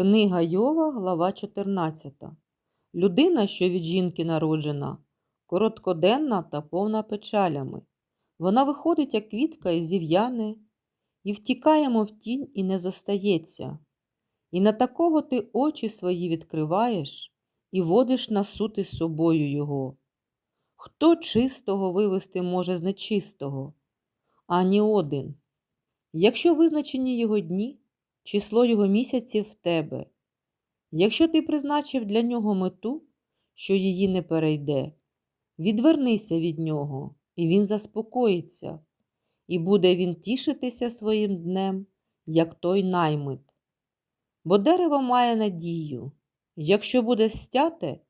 Книга Йова, глава 14. Людина, що від жінки народжена, короткоденна та повна печалями. Вона виходить, як квітка і зів'яне, і втікаємо в тінь і не зостається. І на такого ти очі свої відкриваєш і водиш на суд собою його. Хто чистого вивести може з нечистого? Ані один. Якщо визначені його дні, число його місяців в тебе. Якщо ти призначив для нього мету, що її не перейде, відвернися від нього, і він заспокоїться, і буде він тішитися своїм днем, як той наймит. Бо дерево має надію, якщо буде стяте,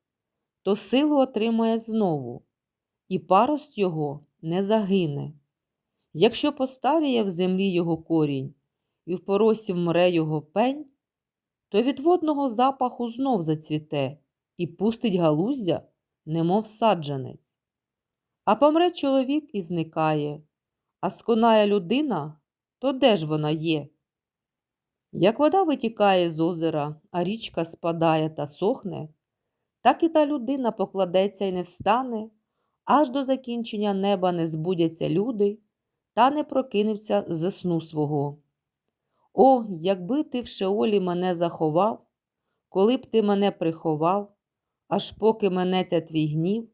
то силу отримає знову, і парость його не загине. Якщо постаріє в землі його корінь, і в поросі вмре його пень, то від водного запаху знов зацвіте і пустить галуздя, немов саджанець. А помре чоловік і зникає, а сконає людина, то де ж вона є? Як вода витікає з озера, а річка спадає та сохне, так і та людина покладеться і не встане, аж до закінчення неба не збудяться люди та не прокинуться з сну свого. О, якби ти в Шеолі мене заховав, коли б ти мене приховав, аж поки менеться твій гнів,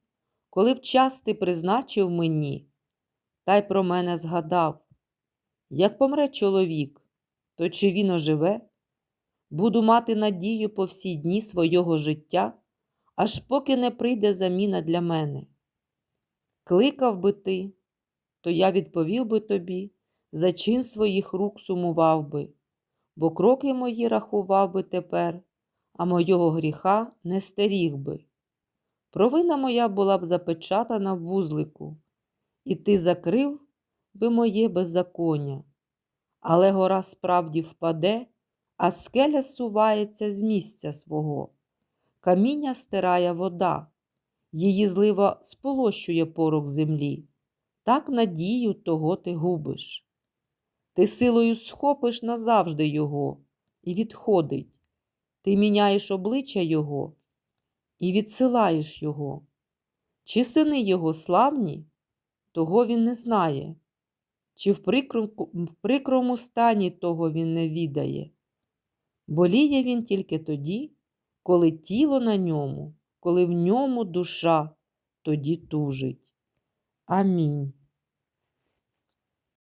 коли б час ти призначив мені, та й про мене згадав. Як помре чоловік, то чи він оживе? Буду мати надію по всі дні свого життя, аж поки не прийде заміна для мене. Кликав би ти, то я відповів би тобі за чин своїх рук сумував би, бо кроки мої рахував би тепер, а мого гріха не стеріг би. Провина моя була б запечатана в вузлику, і ти закрив би моє беззаконня. Але гора справді впаде, а скеля сувається з місця свого. Каміння стирає вода, її злива сполощує порох землі. Так надію того ти губиш. Ти силою схопиш назавжди його і відходить. Ти міняєш обличчя Його і відсилаєш Його. Чи сини Його славні, того він не знає, чи в прикрому, стані того він не відає. Боліє він тільки тоді, коли тіло на ньому, коли в ньому душа тоді тужить. Амінь.